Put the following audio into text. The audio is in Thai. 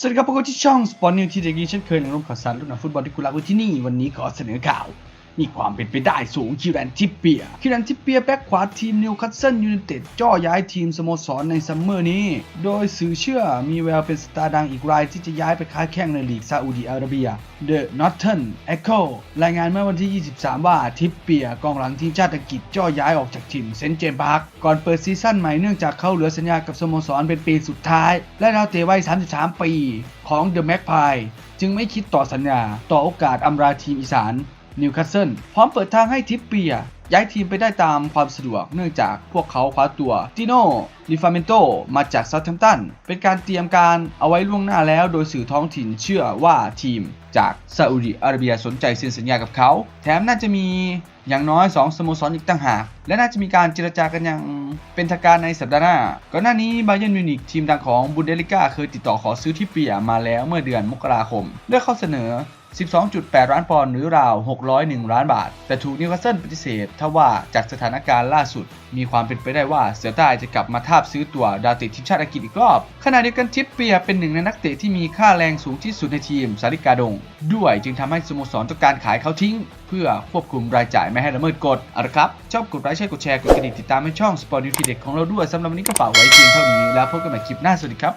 สวัสดีครับพบกับที่ช่องสปอนนี่ที่เด็กดีเช่นเคยในร่วมข่าวสารเรื่องของฟุตบอลที่คุณรักไว้ที่นี่ วันนี้ขอเสนอข่าว มีความเป็นไปได้สูงคิวแรนทิปเปีย คิวแรนทิปเปียแบ็กขวาทีมนิวคาสเซิลยูไนเต็ดจ่อย้ายทีมสโมสรในซัมเมอร์นี้ โดยสื่อเชื่อมีแววเป็นสตาร์ดังอีกรายที่จะย้ายไปค้าแข่งในลีกซาอุดีอาระเบีย The Northern Echo รายงานเมื่อวันที่ 23 ว่าทิปเปียกองหลังทีมชาติอังกฤษจ่อย้ายออกจากทีมเซนต์เจมส์พาร์คก่อนเปิดซีซั่นใหม่เนื่องจากเขาเหลือสัญญากับสโมสรเป็นปีสุดท้าย และดาวเตะวัย 33 ปี ของ The Magpie จึงไม่คิดต่อสัญญาต่อโอกาสอำลาทีมอีสาน นิวคาสเซิลพร้อมเปิดทางให้ทิปเปีย ย้ายทีมไปได้ตามความสะดวกเนื่องจากพวกเขาคว้าตัวติโนลิฟาเมนโตมาจากเซาท์แฮมป์ตัน เป็นการเตรียมการเอาไว้ล่วงหน้าแล้ว โดยสื่อท้องถิ่นเชื่อว่าทีมจากซาอุดิอาระเบียสนใจเซ็นสัญญากับเขา แถมน่าจะมีอย่างน้อย 2 สโมสรอีกต่างหาก และน่าจะมีการเจรจากันอย่างเป็นทางการในสัปดาห์หน้า ก่อนหน้านี้บาเยิร์นมิวนิกทีมดังของบุนเดลิก้าเคยติดต่อขอซื้อทิปเปียมาแล้วเมื่อเดือนมกราคม ด้วยข้อเสนอ 12.8 ล้านปอนด์หรือราว 601 ล้านบาท แต่ถูกนิวคาสเซิลปฏิเสธทว่าจากสถานการณ์ล่าสุด มีความเป็นไปได้ว่าเสือใต้จะกลับมาทาบซื้อตัวดาวเตะทีมชาติอังกฤษอีกรอบ ขณะเดียวกันทิปเปียเป็นหนึ่งในนักเตะที่มีค่าแรงสูงที่สุดในทีมสาริกาดง ด้วยจึงทำให้สโมสรต้องการขายเขาทิ้ง เพื่อควบคุมรายจ่ายไม่ให้ละเมิดกฎเอาละครับชอบกดไลค์ใช่กดแชร์กดกระดิ่งติดตามให้ช่องสปอร์ตนิวทีเด็กของเราด้วยสำหรับวันนี้ก็ฝากไว้เพียงเท่านี้แล้วพบกันใหม่คลิปหน้าสวัสดีครับ